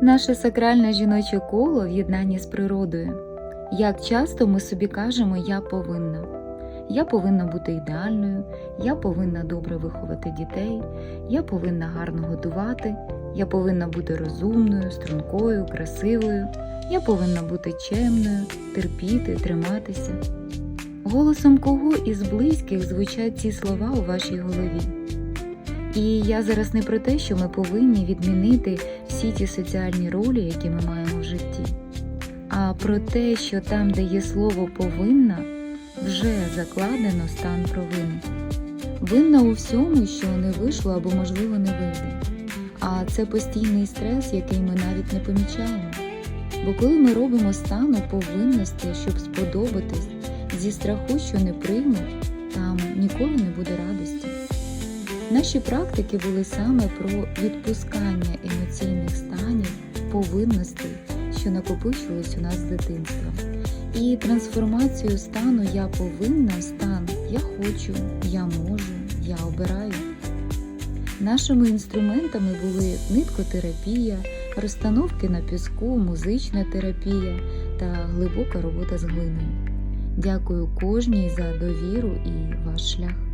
Наше сакральне жіноче коло в єднанні з природою. Як часто ми собі кажемо Я повинна. Я повинна бути ідеальною, я повинна добре виховати дітей, я повинна гарно готувати, я повинна бути розумною, стрункою, красивою, я повинна бути чемною, терпіти, триматися. Голосом кого із близьких звучать ці слова у вашій голові? І я зараз не про те, що ми повинні відмінити всі ті соціальні ролі, які ми маємо в житті, а про те, що там, де є слово повинна, вже закладено стан провини. Винна у всьому, що не вийшло або, можливо, не вийде. А це постійний стрес, який ми навіть не помічаємо. Бо коли ми робимо стану повинності, щоб сподобатись, зі страху, що не приймуть, там ніколи не буде радості. Наші практики були саме про відпускання емоційних станів, повинностей, що накопичувались у нас з дитинства, і трансформацію стану Я повинна в стан Я хочу, я можу, я обираю. Нашими інструментами були ниткотерапія, розстановки на піску, музична терапія та глибока робота з глиною. Дякую кожній за довіру і ваш шлях.